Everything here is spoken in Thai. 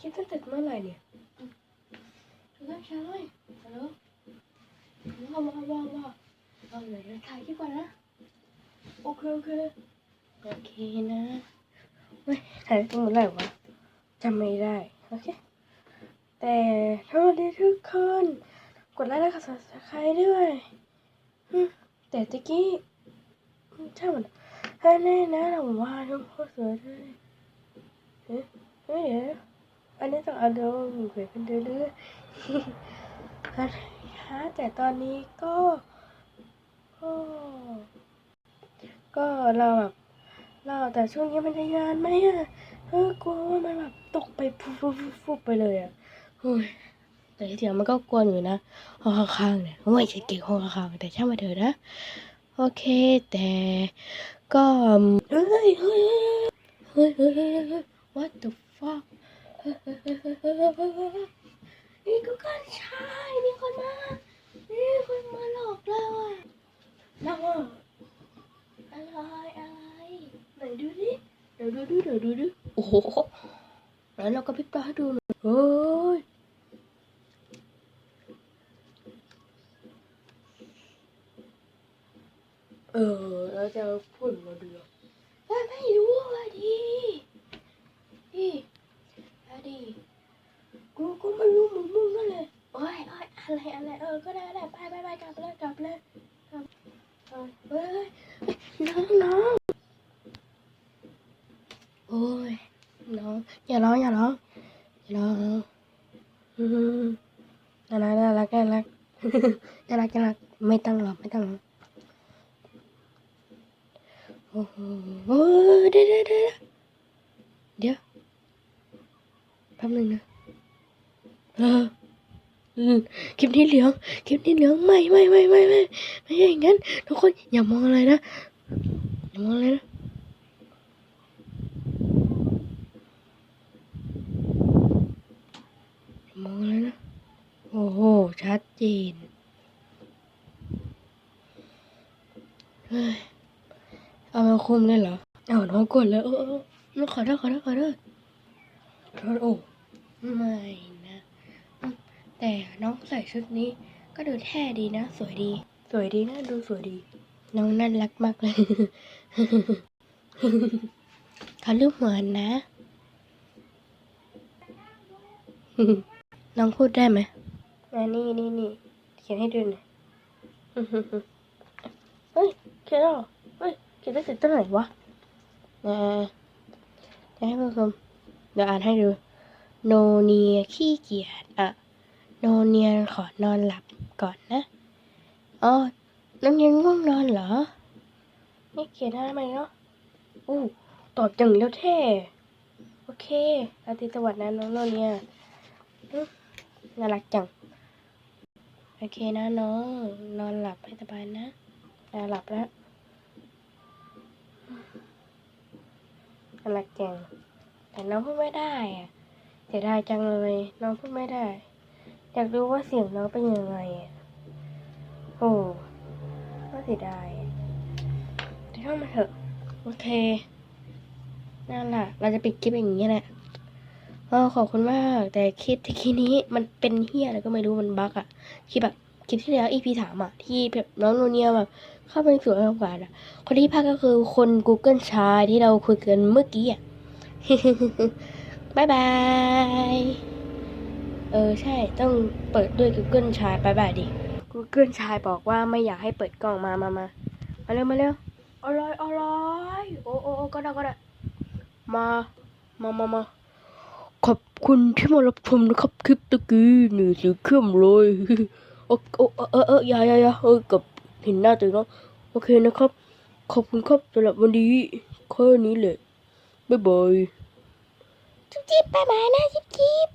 คิดตั้งแต่เมื่อไหร่เนี่ยดูได้ใช่ไหมฮัลโหลว้าวว้าวว้าวเอาเลยถ่ายคลิปก่อนนะ โอเคโอเคโอเคนะเฮ้ยถ่ายตั้งเมื่อไหร่วะจำไม่ได้ โอเค แต่สวัสดีทุกคน กดไลค์และกด subscribe ด้วยแต่ตะกี้อืมช่างมันถ้าแน่นะหลังว่าทุกคนสวยด้วยเฮ้ยเฮ้ยเดี๋ยว อันนี้ต้องเอาเดิมเผยเป็นเดือนเลยฮะแต่ตอนนี้ก็ ก็ ก็เราแบบเราแต่ช่วงนี้มันจะยานไหมอะเออกลัวว่ามันแบบตกไปฟุบฟุบฟุบไปเลยอะเฮ้ยแต่ทีเดียวมันก็กลัวอยู่นะห้องข้างๆเนี่ยไม่ใช่เก่งห้องข้างๆแต่ช่างมาเถอะนะโอเคแต่ก็เฮ้ยเฮ้ยเฮ้ยเฮ้ยเฮ้ย what the fuck นี่ก็กันชายมีคนมา นี่คนมาหลอกเราอะน้องอะไรอะไรไหนดูดิเดี๋ยวดูดูเดี๋ยวดูดูโอ้โหแล้วเราก็พิบตาให้ดูเฮ้ยเออเราจะพูดมาดูไม่รู้ว่าดีดี đi. Cũng cũng mới luôn mùng mùng nó lên ôi ôi anh lại anh lại ờ có đây đây bay bay bay cặp lên cặp lên. Cặp. Ờ, Rồi ơi nó nó. Ôi, nó. Nhà nó nhà nó. Nhà nó. Đây là đây là cái là đây là cái là mấy tăng lọ mấy tăng lọ. Ôi đây đây đây đây แป๊บนึงนะเอออืมคลิปนี้เหลืองคลิปนี้เหลืองไม่ไม่ไม่ไม่ไม่ไม่ใช่อย่างนั้นทุกคนอย่ามองอะไรนะอย่ามองอะไรนะอย่ามองอะไรนะโอ้โหชัดเจนเฮ้ยเอามาคุมเลยเหรอเอาน้องกดเลยเออเออเออน้องขอโทษขอโทษขอโทษ โทษโอ้ไม่นะอืมแต่น้องใส่ชุดนี้ก็ดูแท่ดีนะ สวยดี สวยดีนะดูสวยดี น้องน่ารักมากเลยเขารูปเหมือนนะ น้องพูดได้ไหมอ่านี่นี่นี่เขียนให้ดูหน่อยเฮ้ยเขียนแล้วเหรอเฮ้ยเขียนได้เสร็จตั้งไหนวะนะจะให้ผู้ชมเดี๋ยวอ่านให้ดู โนเนียขี้เกียจอะ โนเนียขอนอนหลับก่อนนะอ๋อน้องเนียนง่วงนอนเหรอ นี่เขียนได้ไหมเนาะอู้ตอบอย่างแล้วเท่โอเคราตรีสวัสดนะน้องโนเนียน่ารักจัง โอเคนะน้อง นอนหลับให้สบายนะอ่าหลับแล้วน่ารักจัง แต่น้องพูดไม่ได้อะเสียดายจังเลยน้องพูดไม่ได้ อยากรู้ว่าเสียงน้องเป็นยังไงอะโอ้ก็เสียดายอะแต่ช่ามาเถอะ โอเคนั่นแหละเราจะปิดคลิปอย่างนี้แหละเอขอบคุณมาก แต่คลิปที่คีนี้มันเป็นเฮียอะไรก็ไม่รู้มันบั๊กอะคลิปแบบคลิปที่แล้ว EP สามอะที่แบบน้องโนเนียแบบเข้าไปสวยกว่าอะคนที่พากก็คือคน Google ชายที่เราคุยกันเมื่อกี้อะ บายบาย เออใช่ต้องเปิดด้วย Google ชายบายบายดิ Google ชายบอกว่าไม่อยากให้เปิดกล้องมามามามาเร็วมาเร็วอะไรอะไรโอ้โอ้โอ้ก็ได้ก็ได้มามามามาขอบคุณที่มารับชมนะครับคลิปตะกี้นี่สีเข้มเลยโอ้โอ้เออเออเอออย่าอย่าอย่าเออกับเห็นหน้าตัวเองแล้วโอเคนะครับ ขอบคุณครับสำหรับวันนี้แค่นี้แหละ บ๊ายบาย จุ๊บจิ๊บบายบานะจิ๊บจิ๊บ